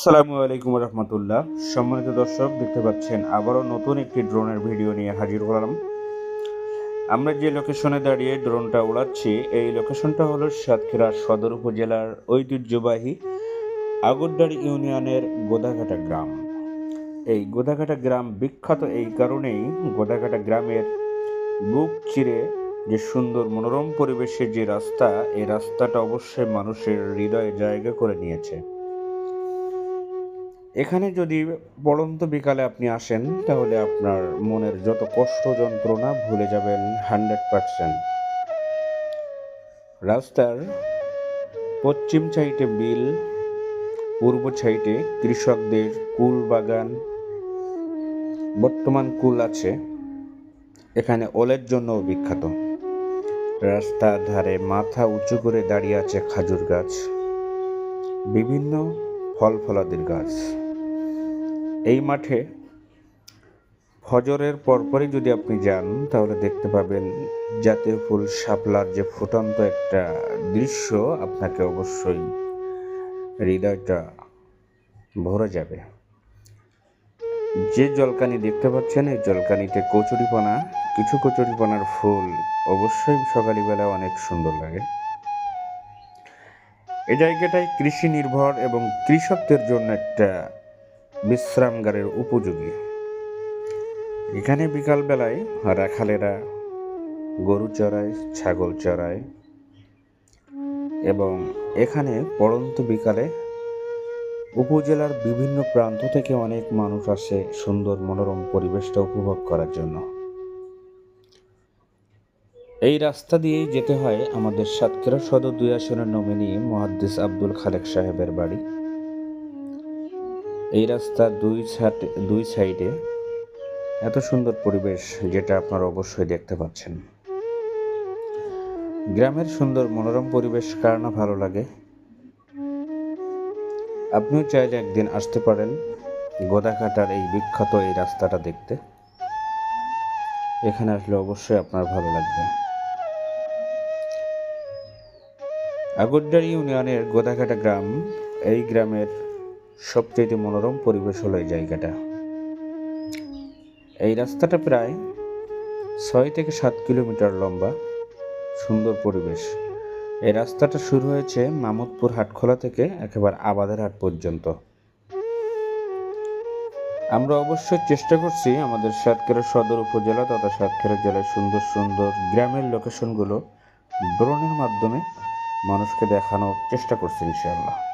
আসসালামু আলাইকুম রহমতুল্লাহ। সম্মানিত দর্শক, দেখতে পাচ্ছেন আবারও নতুন একটি ড্রোনের ভিডিও নিয়ে হাজির হলাম। আমরা যে লোকেশনে দাঁড়িয়ে ড্রোনটা উড়াচ্ছি এই লোকেশনটা হলো সাতক্ষীরা সদর উপজেলার ঐতিহ্যবাহী আগরদাড়ি ইউনিয়নের গোদাঘাটা গ্রাম। এই গোদাঘাটা গ্রাম বিখ্যাত এই কারণেই গোদাঘাটা গ্রামের বুক চিরে যে সুন্দর মনোরম পরিবেশের যে রাস্তা, এই রাস্তাটা অবশ্যই মানুষের হৃদয়ে জায়গা করে নিয়েছে। এখানে যদি পড়ন্ত বিকালে আপনি আসেন, তাহলে আপনার মনের যত কষ্ট যন্ত্রণা ভুলে যাবেন হান্ড্রেড পারসেন্ট। রাস্তার পশ্চিম সাইডে বিল, পূর্ব সাইডে কৃষকদের কুল বাগান, বর্তমান কুল আছে। এখানে ওলের জন্য বিখ্যাত। রাস্তার ধারে মাথা উঁচু করে দাঁড়িয়ে আছে খাজুর গাছ। বিভিন্ন ফল ফলাদির গাছ। এই মাঠে ফজরের পরপরই যদি আপনি যান, তাহলে দেখতে পাবেন জাতীয় ফুল শাপলার যে ফুটন্ত একটা দৃশ্য আপনাকে অবশ্যই হৃদয়টা ভরে যাবে। যে জলকানি দেখতে পাচ্ছেন, এই জলকানিতে কচুরিপানা, কিছু কচুরিপানার ফুল অবশ্যই সকালবেলা অনেক সুন্দর লাগে। এই জায়গাটায় কৃষি নির্ভর এবং কৃষকদের জন্য একটা বিশ্রামগারের উপযোগী। এখানে বিকালবেলায় রাখালেরা গরু চড়ায়, ছাগল চড়ায় এবং এখানে পড়ন্ত বিকালে উপজেলার বিভিন্ন প্রান্ত থেকে অনেক মানুষ আসে সুন্দর মনোরম পরিবেশটা উপভোগ করার জন্য। এই রাস্তা দিয়েই যেতে হয় আমাদের সাতক্ষীরা সদর দুই আসনের নমিনি মহাদ্দিস আব্দুল খালেক সাহেবের বাড়ি। এই রাস্তার দুই সাইডে দুই সাইডে এত সুন্দর পরিবেশ যেটা আপনারা অবশ্যই দেখতে পাচ্ছেন। গ্রামের সুন্দর মনোরম পরিবেশ, কার না ভালো লাগে? আপনিও চাইলে একদিন আসতে পারেন গোদাঘাটার এই বিখ্যাত এই রাস্তাটা দেখতে। এখানে আসলে অবশ্যই আপনার ভালো লাগবে। আগরডারি ইউনিয়নের গোদাঘাটা গ্রাম, এই গ্রামের সবচেয়ে মনোরম পরিবেশ হলো এই জায়গাটা। এই রাস্তাটা প্রায় ছয় থেকে সাত কিলোমিটার লম্বা, সুন্দর পরিবেশ। এই রাস্তাটা শুরু হয়েছে মামুদপুর হাটখোলা থেকে একেবারে আবাদের হাট পর্যন্ত। আমরা অবশ্যই চেষ্টা করছি আমাদের সাতক্ষীরা সদর উপজেলা তথা সাতক্ষীরা জেলার সুন্দর সুন্দর গ্রামের লোকেশনগুলো ড্রোনের মাধ্যমে মানুষকে দেখানোর চেষ্টা করছি ইনশাআল্লাহ।